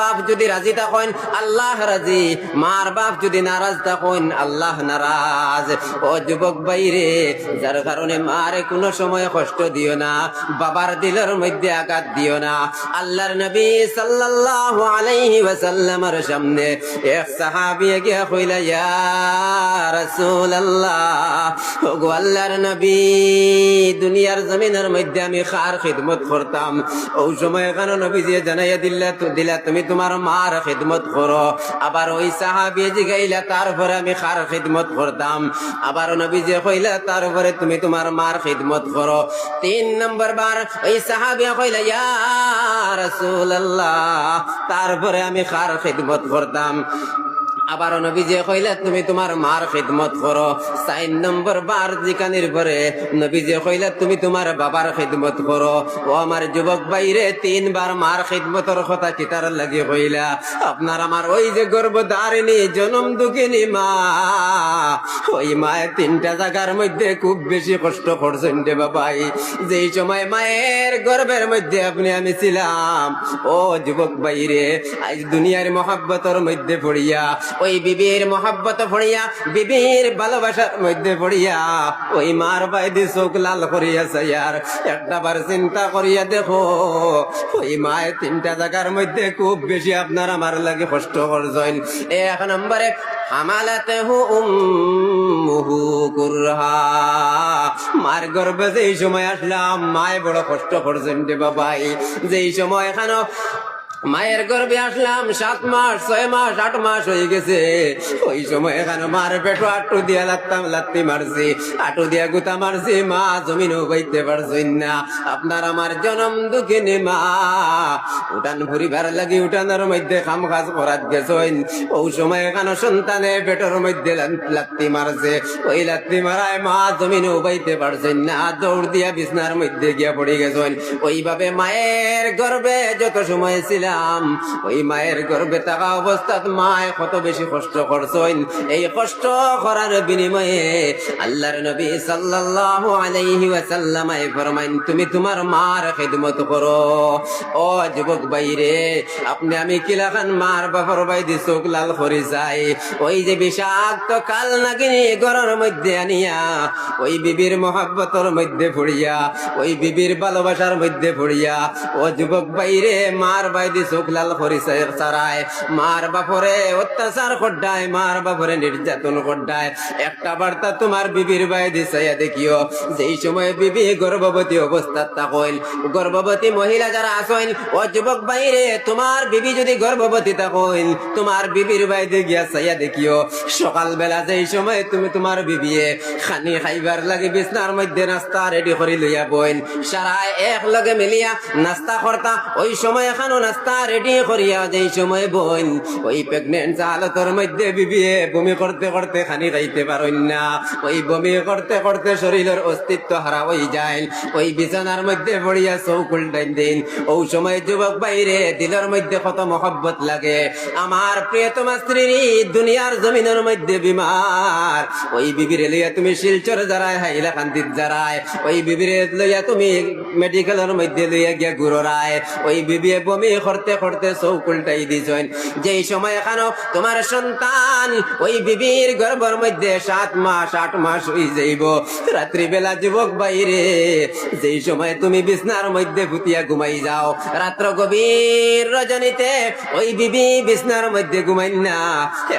বাপ যদি রাজি থাকেন, আল্লাহ রাজি। মার বাপ যদি নারাজ থাকেন, আল্লাহ নারাজ। ও যুবক বাইরে যার কারণে মারে কোনো সময় কষ্ট দিও না, বাবার দিলের মধ্যে আঘাত দিও না। আল্লাহর নবী সাল্লাল্লাহু আলাইহি ওয়াসাল্লামের সামনে এক সাহাবী গিয়া কইলা, ইয়া রাসূলুল্লাহ, ওগো আল্লাহর নবী, দুনিয়ার জমিনের মধ্যে আমি খার খিদমত করতাম। ওই সময় এখানে নবী যে জানাইয়া দিলা দিলা, তুমি তোমার মার খিদমত করো। আবার ওই সাহাবি জিগাইলা, তারপরে আমি খার খিদমত করতাম? আবার নবী যে কইলা, তারপরে তুমি তোমার মার খিদমত করো। তিন নম্বর বার ওই সাহাবি কইলা, ইয়া রাসূলুল্লাহ, তারপরে আমি খার খিদমত করতাম? আবার নবী যে কইলা তুমি তোমার মার খিদমত করো। চার নম্বর বার জিকানির পরে নবী যে কইলা তুমি তোমার বাবার খিদমত করো। ও আমার যুবক বাইরে তিনবার মার খিদমতর কথা কিতার লাগি কইলা? আপনার আমার ওই যে গর্ভধারিণী, জনম দুঃখিনী মা। ওই মায়ের তিনটা জায়গার মধ্যে খুব বেশি কষ্ট করছেন রে বাবাই। যেই সময় মায়ের গর্বের মধ্যে আপনি আমি ছিলাম ও যুবক বাইরে আজ দুনিয়ার মহাব্বতর মধ্যে পড়িয়া ওই বিবির মহাব্বত পড়িয়া বিবির ভালোবাসার মধ্যে পড়িয়া, ওই মার বাইদি চোখ লাল করিয়া সাইয়ার একটা বার চিন্তা করিয়া দেখো, ওই মায়ের তিনটা জায়গার মধ্যে খুব বেশি আপনার আমার লাগে কষ্ট করছেন এক নম্বরে হামালাতে হু উম্মুহু কুরহা। মার গর্ভে যেই সময় আসলাম, মায় বড় কষ্ট করছেন রে বাবাই। যেই সময় এখানে মায়ের গর্বে আসলাম, সাত মাস, ছয় মাস, আট মাস হয়ে গেছে। ওই সময় এখানে মার পেটো আটু দিয়া লাগতাম, লাত্তি মারছি, আটু দিয়া গুতা মারছি, মা জমিনও বইতে পারছেন না। আপনার আমার জনম দুঃখিনী মা। উঠান ভরিবার লাগি উঠানোর মধ্যে খাম কাজ করাত গেছেন। ওই সময় এখানে সন্তানে পেটের মধ্যে লাত্তি মারছে। ওই লাত্তি মারায় মা জমিনও বইতে পারছেন না। দৌড় দিয়া বিছনার মধ্যে গিয়া পড়ে গেছেন। ওইভাবে মায়ের গর্ভে যত সময় ছিলাম ওই মায়ের গর্ভে থাকা অবস্থাত মায় কত বেশি কষ্ট করছেন। এই কষ্ট করার বিনিময়ে আল্লাহর নবী সাল্লাল্লাহু আলাইহি ওয়াসাল্লাম এই ফরমাইন, তুমি তোমার মার খিদমত করো। ও যুবক বাইরে আপনি আমি কিলাখান মার বাবার বাই দি চোখ লাল করি যাই। ওই যে বিষাক্ত কাল নাগিনী গরর মধ্যে আনিয়া, ওই বিবির মহাব্বতর মধ্যে পড়িয়া, ওই বিবির ভালোবাসার মধ্যে পড়িয়া, ও যুবক বাইরে মার বাইদি চোখ সারায় মার বাপরে অত্যাচার করডায় মার বাপরে নির্যাতন করডায় একটা বার্তা তোমার বিবির চাইয়া দেখিও। যেই সময় বিবি গর্ভবতী অবস্থা গর্ভবতী মহিলা যারা আসইন ও যুবক বাইরে তোমার বিবি যদি গর্ভবতী থাকইল তোমার বিবির বাইরে গিয়া চাইয়া দেখিও। সকালবেলা যেই সময় তুমি তোমার বিবিয়ে খানি খাইবার লাগে বিছনার মধ্যে নাস্তা রেডি করে লইয়া বইন সারা এক লগে মিলিয়া নাস্তা করতা ওই সময় এখানো নাস্তা রেডি করিয়া সময় ওই প্রেগনেন্ট মধ্যে বিবিয়ে বমি করতে করতে খানি খাইতে না। ওই বমি করতে করতে শরীরের অস্তিত্ব হারা যায় ওই বিছানার মধ্যে পড়িয়া চৌকুল টাইম দিন। সময় যুবক বাইরে দিলের মধ্যে কত মহব্বত লাগে। আমার প্রিয়তমা স্ত্রী দুনিয়ার জমিনের মধ্যে বিমার। ওই বিবিরে লইয়া তুমি শিলচর যারায়, হাইলা কান্দিত যারায়। ওই বিবিরে লইয়া তুমি মেডিকেলের মধ্যে লইয়া গিয়া ঘুরায় ওই বিবিয়ে বমি করতে করতে চৌকুলটাই দিছেন যেই সময় এখানো তোমার সন্তান, ওই বিবির গর্ভের মধ্যে সাত মাস, আট মাস হয়ে যাইব। রাত্রিবেলা যুবক বাইরে, যেই সময় তুমি বিছনার মধ্যে ভুতিয়া ঘুমাই যাও, রাত্র গভীর রজনীতে ওই বিবি বিছনার মধ্যে ঘুমাই না।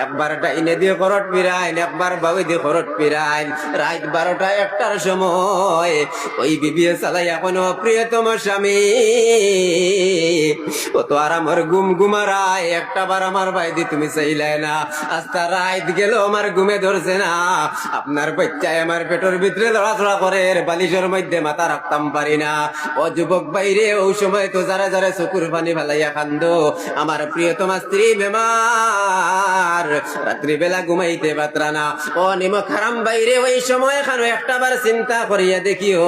একবার ডাইনে দিয়ে করট পিরাইন একবার বাবু দিয়ে করট পিরাইন রাত বারোটা একটার সময় ওই বিবি চালাই এখন প্রিয়তম স্বামী। তো আর আমার গুম গুমারায় একটা বার আমার বাইদি তুমি চাইলে না। আস্তা রাত গেল, আমার ঘুমে ধরছে না। আপনার বাচ্চায় আমার পেটের ভিতরে লড়াচড়া করে বালিশের মধ্যে মাথা রাখতাম পারি না। ও যুবক বাইরে ওই সময় তো যারা যারা চকুর পানি ফেলাইয়া কান্দ আমার প্রিয়তমা স্ত্রী বেমার, রাত্রিবেলা ঘুমাইতে পাত্রা না। ও নিমক হারাম বাইরে, ওই সময় এখানে একটা বার চিন্তা করিয়া দেখিও।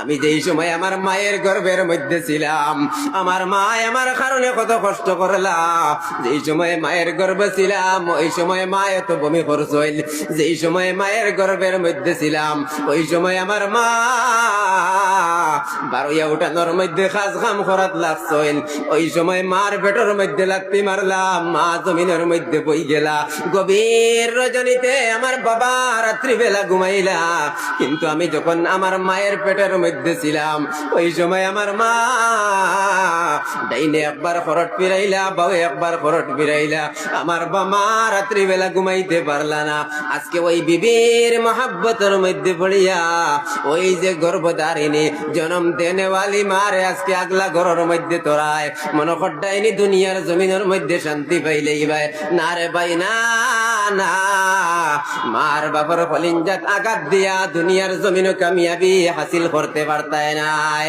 আমি যেই সময় আমার মায়ের গর্ভের মধ্যে ছিলাম, আমার মা আমার কারণে কত কষ্ট করলাম। যেই সময় মায়ের গর্ভে ছিলাম, ওই সময় মা এত বমি করছিল। যেই সময় মায়ের গর্ভের মধ্যে ছিলাম, ওই সময় আমার মা বারোয়া উঠানোর মধ্যে খাস খাম করাত লাগছিল। ওই সময় মার পেটের মধ্যে লাগতে মারলাম, মা জমিনের মধ্যে বই গেলা। গভীর রজনীতে আমার বাবা রাত্রিবেলা ঘুমাইলা। কিন্তু আমি যখন আমার মায়ের পেটের মধ্যে ছিলাম, ওই সময় আমার মা ডাইনে একবার খরট ফিরাইলা, বাউ একবার খরট ফিরাইলা। আমার বামা রাত্রিবেলা ঘুমাইতে পারলা না। আজকে ওই বিবির মহাব্বতের মধ্যে পড়িয়া ওই যে গর্ভধারিণী জন্ম দেনেওয়ালি মারে আজকে আগলা ঘরের মধ্যে তোরায়। মনে কড্ডাইনি দুনিয়ার জমিনের মধ্যে শান্তি পাইলেই ভাই। না রে ভাই, না না। মার বাবার ফলিনজাত আঘাত দিয়া দুনিয়ার জমিনও কামিয়াবি হাসিল করতে পারতায় নাই।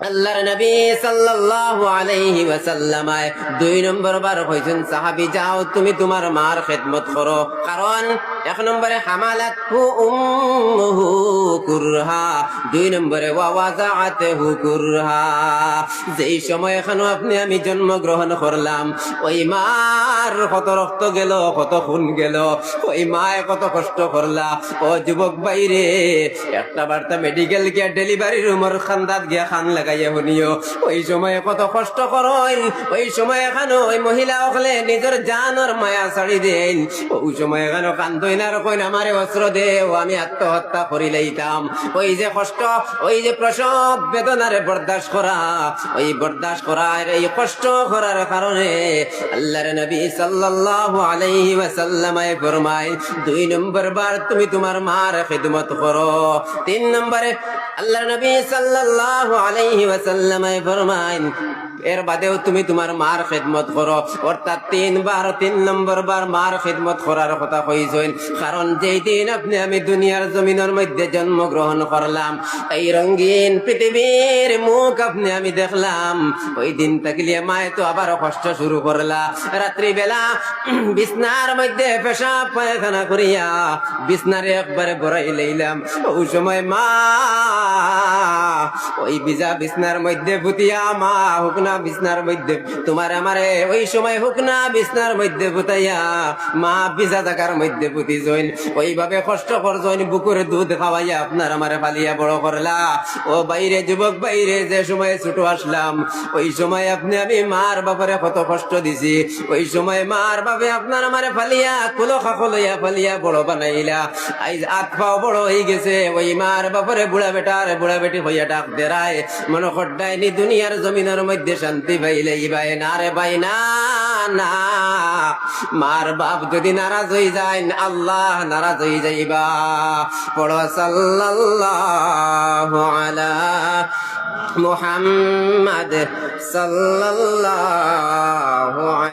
আল্লাহর নবী সাল্লাল্লাহু আলাইহি ওয়াসাল্লামায় দুই নম্বর বার কইছেন, সাহাবী, যাও, তুমি তোমার মার খেদমত করো। কারণ এক নম্বরে হামালাত হু উম্মুহু কুরহা। দুই নম্বরে ওয়াওয়াজাআতহু কুরহা। যেই সময় এখনও আপনি, আমি জন্মগ্রহণ করলাম, ওই মার কত রক্ত গেল, কত খুন গেল, ওই মায় কত কষ্ট করলা। ও যুবক বাইরে একটা বার্তা মেডিকেল গিয়া ডেলিভারি রুমের খান্দাত গিয়া খান লাগাইয়া শুনিও। ওই সময় কত কষ্ট করেন, ওই সময় এখানো ওই মহিলা হলে নিজের জানর মায়া ছাড়ি দেন। ওই সময় এখানো কান্দইন আমারে অস্ত্র আমি আত্মহত্যা ওই যে কষ্ট, ওই যে প্রসব, বেদনারে বরদাস্ত করা, ওই বরদাস্ত এই কষ্ট করার কারণে আল্লাহর নবী সাল্লাল্লাহু আলাইহি ওয়াসাল্লাম ফরমায়, দুই নম্বর বার তুমি তোমার মার খিদমত করো। তিন নম্বরে আল্লাহর নবী সাল্লাল্লাহু আলাইহি ওয়াসাল্লাম ফরমায় এর বাদেও তুমি তোমার মার খেদমত করো। অর্থাৎ তিনবার, তিন নম্বর বার মার খেদমত করার কথা কইছেন। কারণ যেই দিন আপনি আমি দুনিয়ার জমিনের মধ্যে জন্মগ্রহণ করলাম, এই রঙিন পৃথিবীর মুখ আপনি আমি দেখলাম। ওই দিন থাকলে মায় তো আবার কষ্ট শুরু করলা। রাত্রিবেলা বিছনার মধ্যে পেশাব, পায়খানা করিয়া বিছনারে একবারে বড়াই লইলাম। ওই সময় মা, ওই বিজা বিছনার মধ্যে ভুতিয়া মা হুক না বিছনার মধ্যে, তোমার আমারে ওই সময় না বিছনার মধ্যে ভুতাইয়া মা বিজা জাগার মধ্যে পুতি ওইভাবে কষ্ট কর বুকুর দুধ খাওয়াইয়া আপনার আমারে পালিয়া বড় করলা ও বাইরে যুবক, বাইরে যে সময় আসলাম, ওই সময় আপনি আমি মার বাপারে কত কষ্ট দিছি। ওই সময় মার বাপে আপনার আমারে ফালিয়া, কুলো খাকো লইয়া ফালিয়া বড় বানাইলা। আইজ আত পাও বড় হয়ে গেছে, ওই মার বাপরে বুড়া বেটার, বুড়া বেটি হইয়া ডাক দেরায়। মনে কড্ডাইনি দুনিয়ার জমিনের মধ্যে শান্তি পাইলে ভাই না রে ভাই না। না মার বাপ যদি নারাজ হয়ে যায়, আল্লাহ নারাজ হয়ে যাইবা। পড়ো সাল্লাল্লাহু মুহাম্মদ সাল্লাল্লাহু